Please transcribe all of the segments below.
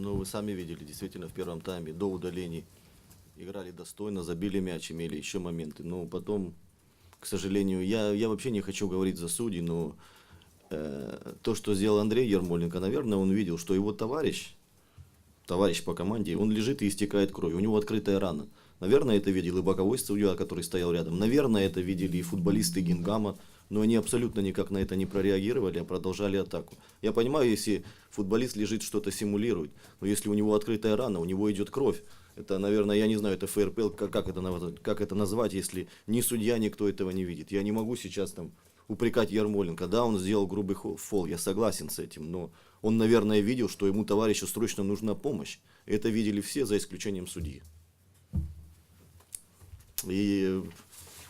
Ну, вы сами видели, действительно, в первом тайме до удалений играли достойно, забили мяч, имели еще моменты. Но потом, к сожалению, я, я вообще не хочу говорить за судей, но э, то, что сделал Андрей Ермоленко, наверное, он видел, что его товарищ, товарищ по команде, он лежит и истекает кровью, у него открытая рана. Наверное, это видел и боковой судья, который стоял рядом. Наверное, это видели и футболисты Гингама, но они абсолютно никак на это не прореагировали, а продолжали атаку. Я понимаю, если футболист лежит, что-то симулирует, но если у него открытая рана, у него идет кровь, это, наверное, я не знаю, это ФРПЛ, как, как, это, как это назвать, если ни судья, никто этого не видит. Я не могу сейчас там упрекать Ярмоленко. Да, он сделал грубый фол, я согласен с этим, но он, наверное, видел, что ему товарищу срочно нужна помощь. Это видели все, за исключением судьи. И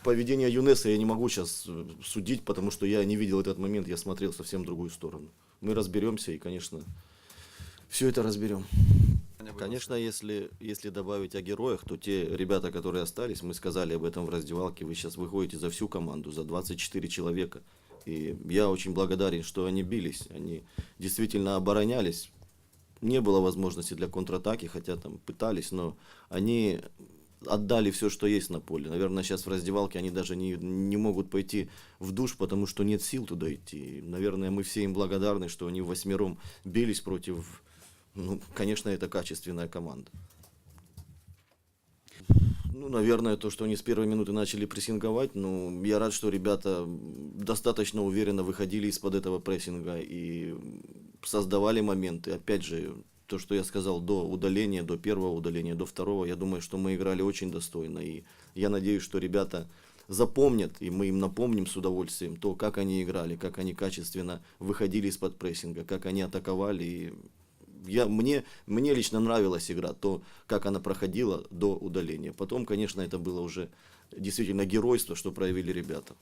поведение Юнеса я не могу сейчас э, судить, потому что я не видел этот момент, я смотрел совсем другую сторону. Мы разберемся и, конечно, все это разберем. Конечно, если, если добавить о героях, то те ребята, которые остались, мы сказали об этом в раздевалке, вы сейчас выходите за всю команду, за 24 человека. И я очень благодарен, что они бились, они действительно оборонялись. Не было возможности для контратаки, хотя там пытались, но они отдали все, что есть на поле. Наверное, сейчас в раздевалке они даже не, не могут пойти в душ, потому что нет сил туда идти. Наверное, мы все им благодарны, что они восьмером бились против, ну, конечно, это качественная команда. Ну, наверное, то, что они с первой минуты начали прессинговать, ну, я рад, что ребята достаточно уверенно выходили из-под этого прессинга и создавали моменты. Опять же, то, что я сказал до удаления, до первого удаления, до второго, я думаю, что мы играли очень достойно. И я надеюсь, что ребята запомнят, и мы им напомним с удовольствием то, как они играли, как они качественно выходили из-под прессинга, как они атаковали. И я, мне, мне лично нравилась игра, то, как она проходила до удаления. Потом, конечно, это было уже действительно геройство, что проявили ребята.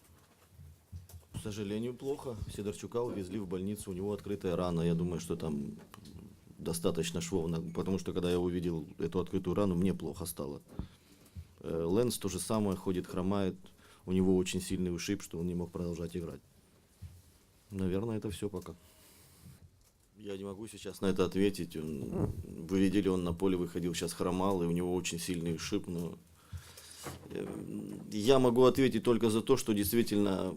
К сожалению, плохо. Сидорчука увезли в больницу, у него открытая рана. Я думаю, что там достаточно швов, на- потому что когда я увидел эту открытую рану, мне плохо стало. Э, Лэнс то же самое, ходит, хромает. У него очень сильный ушиб, что он не мог продолжать играть. Наверное, это все пока. Я не могу сейчас на это ответить. Он- вы видели, он на поле выходил, сейчас хромал, и у него очень сильный ушиб, но э, я могу ответить только за то, что действительно,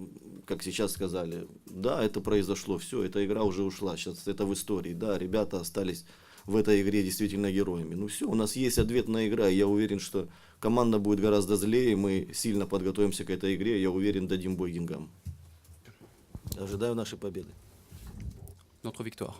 как сейчас сказали, да, это произошло, все, эта игра уже ушла, сейчас это в истории, да, ребята остались в этой игре действительно героями. Ну все, у нас есть ответная игра, и я уверен, что команда будет гораздо злее, мы сильно подготовимся к этой игре, я уверен, дадим бой Гингам. Ожидаю нашей победы. Notre victoire.